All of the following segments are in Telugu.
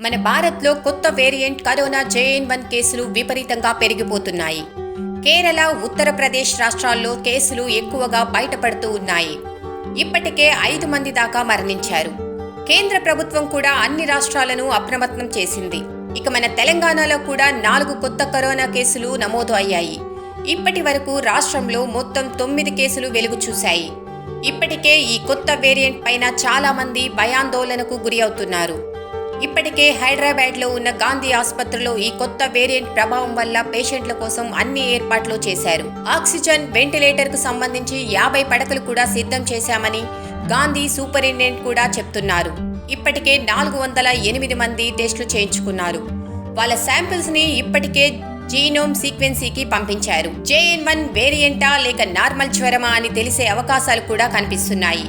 మన భారత్లో కొత్త వేరియంట్ కరోనా జేఎన్ వన్ కేసులు విపరీతంగా పెరిగిపోతున్నాయి. కేరళ ఉత్తరప్రదేశ్ రాష్ట్రాల్లో కేసులు ఎక్కువగా బయటపడుతూ ఉన్నాయి. ఇప్పటికే ఐదు మంది దాకా మరణించారు. కేంద్ర ప్రభుత్వం కూడా అన్ని రాష్ట్రాలను అప్రమత్తం చేసింది. ఇక మన తెలంగాణలో కూడా నాలుగు కొత్త కరోనా కేసులు నమోదు అయ్యాయి. ఇప్పటి వరకు రాష్ట్రంలో మొత్తం తొమ్మిది కేసులు వెలుగు చూశాయి. ఇప్పటికే ఈ కొత్త వేరియంట్ పైన చాలా మంది భయాందోళనకు గురి అవుతున్నారు. ఇప్పటికే హైదరాబాద్లో ఉన్న గాంధీ ఆసుపత్రిలో ఈ కొత్త వేరియంట్ ప్రభావం వల్ల పేషెంట్ల కోసం అన్ని ఏర్పాట్లు చేశారు. ఆక్సిజన్ వెంటిలేటర్కు సంబంధించి యాభై పడకలు కూడా సిద్ధం చేశామని గాంధీ సూపరింటెండెంట్ కూడా చెప్తున్నారు. ఇప్పటికే నాలుగు వందల ఎనిమిది మంది టెస్టులు చేయించుకున్నారు. వాళ్ళ శాంపిల్స్ని ఇప్పటికే జీనోమ్ సీక్వెన్సీకి పంపించారు. జేఎన్ వన్ వేరియంటా లేక నార్మల్ జ్వరమా అని తెలిసే అవకాశాలు కూడా కనిపిస్తున్నాయి.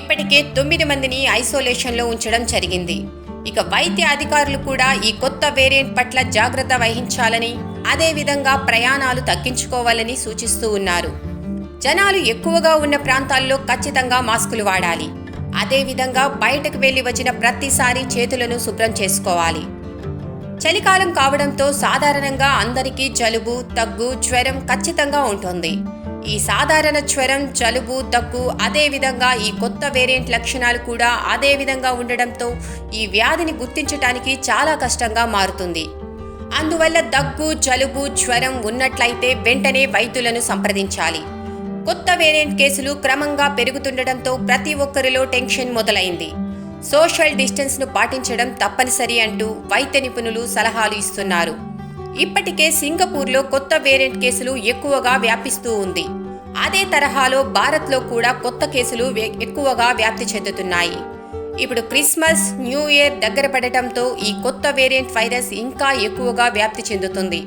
ఇప్పటికే తొమ్మిది మందిని ఐసోలేషన్లో ఉంచడం జరిగింది. ఇక వైద్య అధికారులు కూడా ఈ కొత్త వేరియంట్ పట్ల జాగ్రత్త వహించాలని అదేవిధంగా ప్రయాణాలు తగ్గించుకోవాలని సూచిస్తూ ఉన్నారు. జనాలు ఎక్కువగా ఉన్న ప్రాంతాల్లో ఖచ్చితంగా మాస్కులు వాడాలి. అదేవిధంగా బయటకు వెళ్ళి వచ్చిన ప్రతిసారి చేతులను శుభ్రం చేసుకోవాలి. చలికాలం కావడంతో సాధారణంగా అందరికీ జలుబు దగ్గు జ్వరం ఖచ్చితంగా ఉంటుంది. ఈ సాధారణ జ్వరం జలుబు దగ్గు అదేవిధంగా ఈ కొత్త వేరియంట్ లక్షణాలు కూడా అదే విధంగా ఉండడంతో ఈ వ్యాధిని గుర్తించటానికి చాలా కష్టంగా మారుతుంది. అందువల్ల దగ్గు జలుబు జ్వరం ఉన్నట్లయితే వెంటనే వైద్యులను సంప్రదించాలి. కొత్త వేరియంట్ కేసులు క్రమంగా పెరుగుతుండటంతో ప్రతి ఒక్కరిలో టెన్షన్ మొదలైంది. సోషల్ డిస్టెన్స్ను పాటించడం తప్పనిసరి అంటూ వైద్య నిపుణులు సలహాలు ఇస్తున్నారు. ఇప్పటికే సింగపూర్లో కొత్త వేరియంట్ కేసులు ఎక్కువగా వ్యాపిస్తూ ఉంది. అదే తరహాలో భారత్లో కూడా కొత్త కేసులు ఎక్కువగా వ్యాప్తి చెందుతున్నాయి. ఇప్పుడు క్రిస్మస్ న్యూ ఇయర్ దగ్గర పడటంతో ఈ కొత్త వేరియంట్ వైరస్ ఇంకా ఎక్కువగా వ్యాప్తి చెందుతుంది.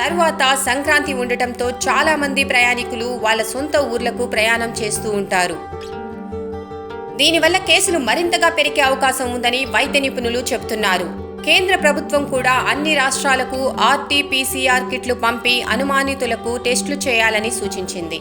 తరువాత సంక్రాంతి ఉండటంతో చాలా మంది ప్రయాణికులు వాళ్ళ సొంత ఊర్లకు ప్రయాణం చేస్తూ ఉంటారు. దీనివల్ల కేసులు మరింతగా పెరిగే అవకాశం ఉందని వైద్య నిపుణులు చెబుతున్నారు. కేంద్ర ప్రభుత్వం కూడా అన్ని రాష్ట్రాలకు ఆర్టీపీసీఆర్ కిట్లు పంపి అనుమానితులకు టెస్టులు చేయాలని సూచించింది.